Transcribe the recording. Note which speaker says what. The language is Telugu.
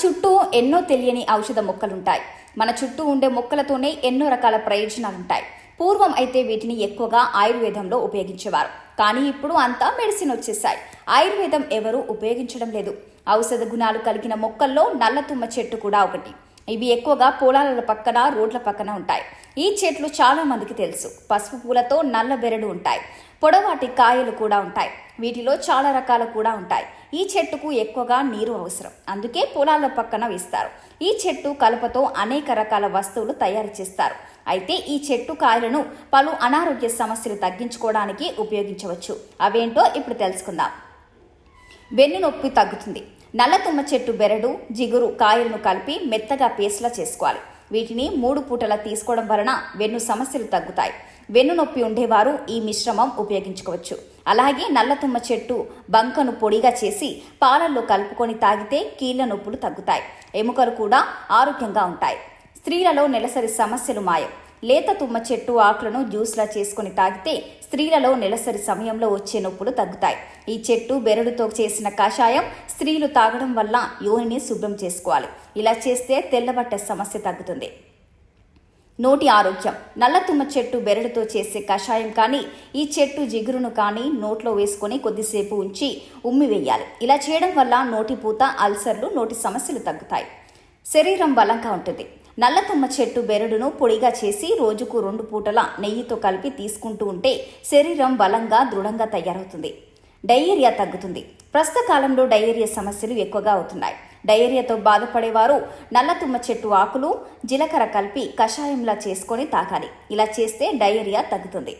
Speaker 1: చుట్టూ ఎన్నో తెలియని ఔషధ మొక్కలుంటాయి. మన చుట్టూ ఉండే మొక్కలతోనే ఎన్నో రకాల ప్రయోజనాలుంటాయి. పూర్వం అయితే వీటిని ఎక్కువగా ఆయుర్వేదంలో ఉపయోగించేవారు. కానీ ఇప్పుడు అంతా మెడిసిన్ వచ్చేసాయి ఆయుర్వేదం ఎవరూ ఉపయోగించడం లేదు. ఔషధ గుణాలు కలిగిన మొక్కల్లో నల్ల తుమ్మ చెట్టు కూడా ఒకటి. ఇవి ఎక్కువగా పొలాల పక్కన రోడ్ల పక్కన ఉంటాయి. ఈ చెట్లు చాలా మందికి తెలుసు. పసుపు పూలతో నల్ల బెరడు ఉంటాయి. పొడవాటి కాయలు కూడా ఉంటాయి. వీటిలో చాలా రకాలు కూడా ఉంటాయి. ఈ చెట్టుకు ఎక్కువగా నీరు అవసరం. అందుకే పొలాల పక్కన వేస్తారు. ఈ చెట్టు కలపతో అనేక రకాల వస్తువులు తయారు చేస్తారు. అయితే ఈ చెట్టు కాయలను పలు అనారోగ్య సమస్యలు తగ్గించుకోవడానికి ఉపయోగించవచ్చు. అవేంటో ఇప్పుడు తెలుసుకుందాం. వెన్ను నొప్పి తగ్గుతుంది. నల్ల తుమ్మ చెట్టు బెరడు జిగురు కాయలను కలిపి మెత్తగా పేస్ట్లా చేసుకోవాలి. వీటిని మూడు పూటలా తీసుకోవడం వలన వెన్ను సమస్యలు తగ్గుతాయి. వెన్ను నొప్పి ఉండేవారు ఈ మిశ్రమం ఉపయోగించుకోవచ్చు. అలాగే నల్ల తుమ్మ చెట్టు బంకను పొడిగా చేసి పాలల్లో కలుపుకొని తాగితే కీళ్ళ నొప్పులు తగ్గుతాయి. ఎముకలు కూడా ఆరోగ్యంగా ఉంటాయి. స్త్రీలలో నెలసరి సమస్యలు మాయం. లేత తుమ్మ చెట్టు ఆకులను జ్యూస్లా చేసుకుని తాగితే స్త్రీలలో నెలసరి సమయంలో వచ్చే నొప్పులు తగ్గుతాయి. ఈ చెట్టు బెరడుతో చేసిన కషాయం స్త్రీలు తాగడం వల్ల యోనిని శుభ్రం చేసుకోవాలి. ఇలా చేస్తే తెల్లబట్ట సమస్య తగ్గుతుంది. నోటి ఆరోగ్యం. నల్ల తుమ్మ చెట్టు బెరడుతో చేసే కషాయం కానీ ఈ చెట్టు జిగురును కానీ నోట్లో వేసుకొని కొద్దిసేపు ఉంచి ఉమ్మి వేయాలి ఇలా చేయడం వల్ల నోటి పూత అల్సర్లు నోటి సమస్యలు తగ్గుతాయి. శరీరం బలంగా ఉంటుంది. నల్లతుమ్మ చెట్టు బెరడును పొడిగా చేసి రోజుకు రెండు పూటల నెయ్యితో కలిపి తీసుకుంటూ ఉంటే శరీరం బలంగా దృఢంగా తయారవుతుంది. డయేరియా తగ్గుతుంది. ప్రస్తుత కాలంలో డయేరియా సమస్యలు ఎక్కువగా అవుతున్నాయి. డయేరియాతో బాధపడేవారు నల్లతుమ్మ చెట్టు ఆకులు జీలకర్ర కలిపి కషాయంలా చేసుకొని తాగాలి. ఇలా చేస్తే డయేరియా తగ్గుతుంది.